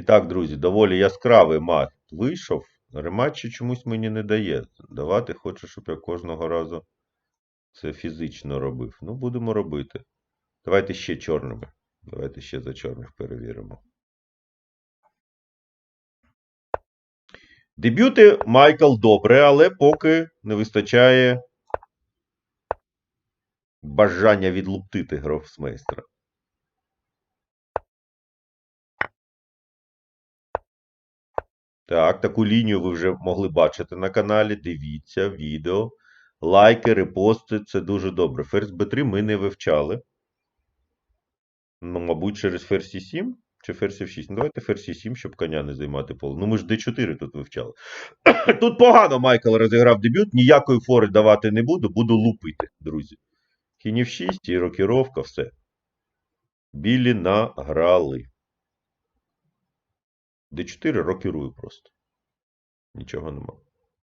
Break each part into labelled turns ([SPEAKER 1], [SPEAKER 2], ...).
[SPEAKER 1] І так, друзі, доволі яскравий мат вийшов. Рематчі чомусь мені не дає. Давати хоче, щоб я кожного разу це фізично робив. Ну, будемо робити. Давайте ще чорними. Давайте ще за чорних перевіримо. Дебюти Майкл добре, але поки не вистачає бажання відлуптити грофсмейстера. Так, таку лінію ви вже могли бачити на каналі. Дивіться відео. Лайки, репости це дуже добре. Ферзь B3 ми не вивчали. Ну, мабуть, через ферзь 7 чи ферзь F6. Ну, давайте ферзь 7, щоб коня не займати поле. Ну, ми ж D4 тут вивчали. Тут погано Майкл розіграв дебют. Ніякої фори давати не буду, буду лупити, друзі. Кінь F6 і рокіровка, все. Білі награли. D4 рокірую просто. Нічого нема.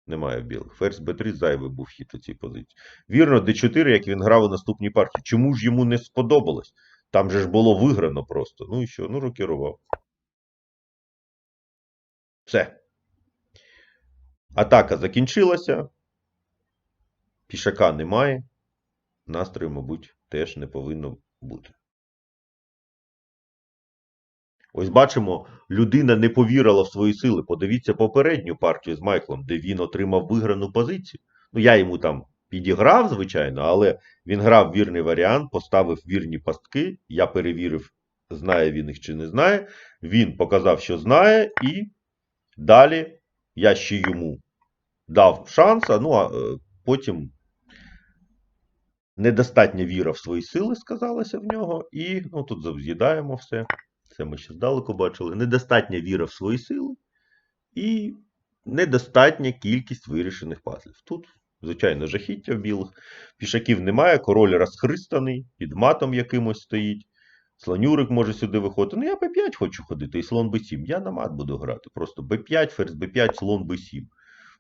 [SPEAKER 1] Немає білих. Ферзь b3 зайвий був хід у цій позиції. Вірно, d4, як він грав у наступній партії. Чому ж йому не сподобалось? Там же ж було виграно просто. Ну і що? Ну, рокірував. Все. Атака закінчилася. Пішака немає. Настрою, мабуть, теж не повинно бути. Ось бачимо, людина не повірила в свої сили. Подивіться попередню партію з Майклом, де він отримав виграну позицію. Ну, я йому там підіграв, звичайно, але він грав вірний варіант, поставив вірні пастки. Я перевірив, знає він їх чи не знає. Він показав, що знає, і далі я ще йому дав шанс, а ну а е, потім недостатня віра в свої сили сказалася в нього. І ну, тут з'їдаємо все. Це ми ще здалеку бачили. Недостатня віра в свої сили і недостатня кількість вирішених пазлів. Тут, звичайно, жахіття в білих. Пішаків немає, король розхристаний, під матом якимось стоїть. Слонюрик може сюди виходити. Ну, я Б5 хочу ходити, і слон Б7. Я на мат буду грати. Просто Б5, ферзь Б5, слон Б7.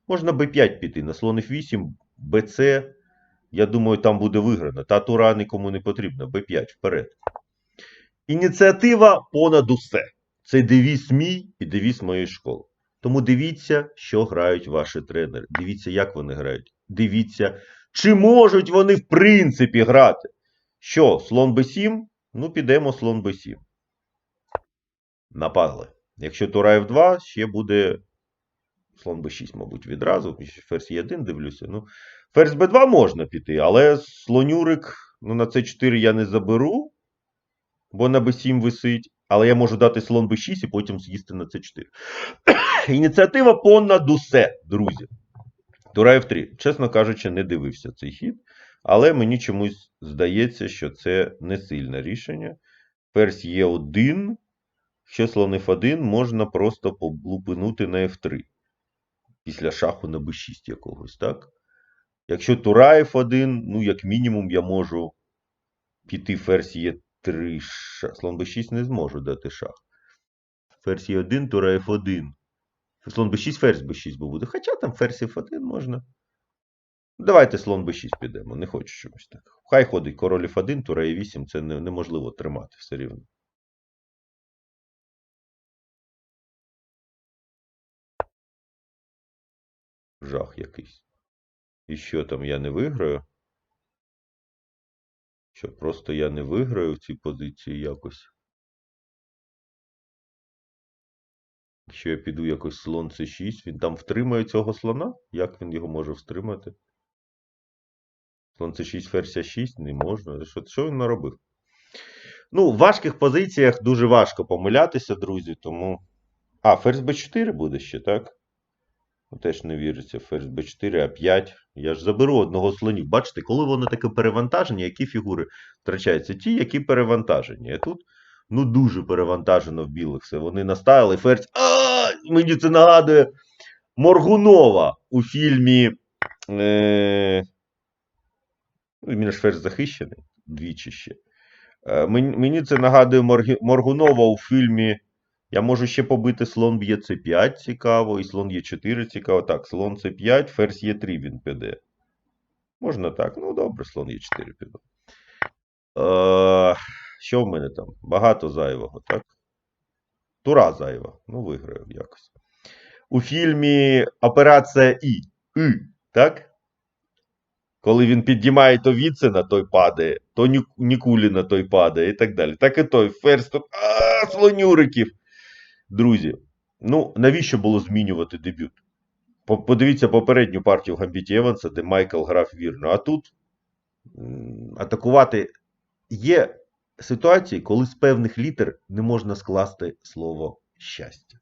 [SPEAKER 1] Можна Б5 піти, на слон F8, БЦ. Я думаю, там буде виграно. Та тура нікому не потрібна. Б5 вперед. Ініціатива понад усе. Це девіз мій і девіз моєї школи. Тому дивіться, що грають ваші тренери. Дивіться, як вони грають. Дивіться, чи можуть вони в принципі грати. Що, слон Б7? Ну, підемо слон Б7. Напали. Якщо тура F2, ще буде слон Б6, мабуть, відразу. Ферзь Е1 дивлюся. Ну, ферзь Б2 можна піти, але слонюрик ну, на С4 я не заберу бо на b7 висить, але я можу дати слон b6 і потім з'їсти на c4. Ініціатива понад усе, друзі. Тура F3. Чесно кажучи, не дивився цей хід, але мені чомусь здається, що це не сильне рішення. Ферзь Е1, ще слон F1 можна просто поблупинути на F3. Після шаху на b6 якогось, так? Якщо тура F1, ну, як мінімум, я можу піти ферзь Е3. 3 шах. Слон b6 не зможу дати шах. Ферзь Е1, тура F1. Слон b6, ферзь b6 буде. Хоча там ферзь F1 можна. Давайте слон b6 підемо. Не хочу чомусь так. Хай ходить король F1, тура E8, це неможливо тримати все рівно. Жах якийсь. І що там я не виграю? Що просто я не виграю в цій позиції якось. Якщо я піду якось слон c6, він там втримає цього слона? Як він його може втримати? Слон c6, ферзь 6 не можна. Що, що він наробив? Ну, в важких позиціях дуже важко помилятися, друзі, тому. А, ферзь b4 буде ще, так? Ну, Теж не віриться. Ферзь b4, а5. Я ж заберу одного слонів. Бачите, коли вони таке перевантажені, які фігури втрачаються? Ті, які перевантажені. А тут, ну, дуже перевантажено в білих все. Вони наставили ферзь. А, мені це нагадує Моргунова у фільмі. Е... Він ж ферзь захищений двічі ще. Е, мені це нагадує Моргунова у фільмі. Я можу ще побити слон б'є С5 цікаво, і слон Е4 цікаво. Так, слон С5, ферзь Е3 він піде. Можна так? Ну, добре, слон Е4 піде. Е, що в мене там? Багато зайвого, так? Тура зайва. Ну, виграю якось. У фільмі Операція І. І, так? Коли він піднімає то Віцена, той падає, то Ні- Нікуліна той падає і так далі. Так і той ферзь тут. А, слонюриків. Друзі, ну навіщо було змінювати дебют? Подивіться попередню партію Гамбіті Еванса, де Майкл грав вірно. А тут атакувати є ситуації, коли з певних літер не можна скласти слово щастя.